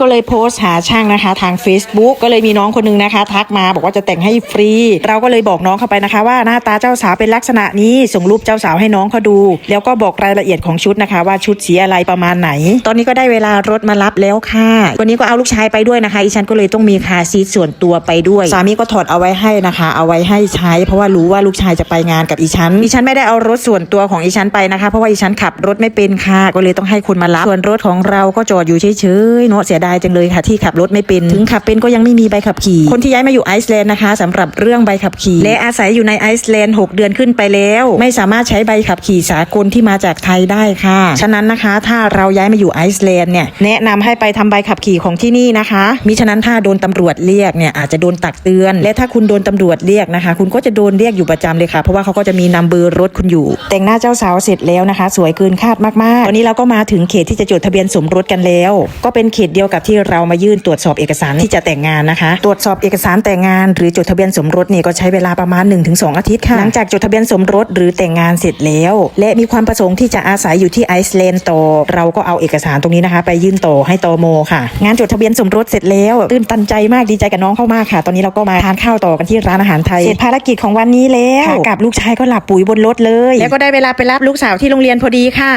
ก็เลยโพสต์หาช่างนะคะ ทาง Facebook ก็เลยมีน้องคนนึงนะคะ ทักมาบอกว่าจะแต่งให้ฟรี เราก็เลยบอกน้องเข้าไปนะคะ ว่าหน้าตาเจ้าสาวเป็นลักษณะนี้ส่งรูปเจ้าสาวให้น้องเขาดู แล้วก็บอกรายละเอียดของชุดนะคะ ว่าชุดสีอะไรประมาณไหน ตอนนี้ก็ได้เวลารถมารับแล้วค่ะ วันนี้ก็เอาลูกชายไปด้วยนะคะอีฉันก็เลยต้องมีคาร์ซีทส่วนตัวไปด้วย สามีก็ถอดเอาไว้ให้นะคะ เอาไว้ให้ใช้ เพราะว่ารู้ว่าลูกชายจะไปงานกับอีฉันอีฉันไม่ได้เอารถส่วนตัวของอีฉันไปนะคะ เพราะว่าอีฉันขับรถไม่เป็นค่ะก็เลยต้องให้คนมารับส่วนรถของเราก็จอดอยู่เฉยๆเนาะเสียดายจังเลยค่ะที่ขับรถไม่เป็นถึงขับเป็นก็ยังไม่มีใบขับขี่ คนที่ย้ายมาอยู่ไอซ์แลนด์นะคะสำหรับเรื่องใบขับขี่ และอาศัยอยู่ในไอซ์แลนด์ 6 เดือนขึ้นไปแล้ว ไม่สามารถใช้ใบขับขี่สากลที่มาจากไทยได้ค่ะ ฉะนั้นนะคะ ถ้าเราย้ายมาอยู่ไอซ์แลนด์เนี่ยแนะนำให้ไปทำใบขับขี่ของที่นี่นะคะ มิฉะนั้นถ้าโดนตำรวจเรียกเนี่ยอาจจะโดนตักเตือน และถ้าคุณโดนตำรวจเรียกนะคะ คุณก็จะโดนเรียกอยู่ประจำเลยค่ะ เพราะว่าเขาก็จะมีนัมเบอร์รถคุณอยู่ แต่งหน้าเจ้าสาวเสร็จแล้วนะคะ สวยเกินคาดมากๆตอนนี้เราก็มาถึงเขตที่จะจดทะเบียนสมรสกันแล้ว ก็เป็นเขตเดียวกับที่เรามายื่นตรวจสอบเอกสารที่จะแต่งงานนะคะ ตรวจสอบเอกสารแต่งงาน หรือจดทะเบียนสมรสเนี่ยก็ใช้เวลาประมาณ 1-2 อาทิตย์ค่ะหลังจากจดทะเบียนสมรสหรือแต่งงานเสร็จแล้ว และมีความประสงค์ที่จะอาศัยอยู่ที่ไอซ์แลนด์ต่อเราก็เอาเอกสารตรงนี้นะคะ ไปยื่นต่อให้ตอโมค่ะ งานจดทะเบียนสมรสเสร็จแล้วตื่นตันใจมากดีใจกับน้องเข้ามากค่ะ ตอนนี้เราก็มาทานข้าวต่อกันที่ร้านอาหารไทยเสร็จภารกิจของวันนี้แล้วกับลูกชายก็หลับปุ๋ยบนรถเลย แล้วก็ได้เวลาไปรับลูกสาวที่โรงเรียนพอดีค่ะ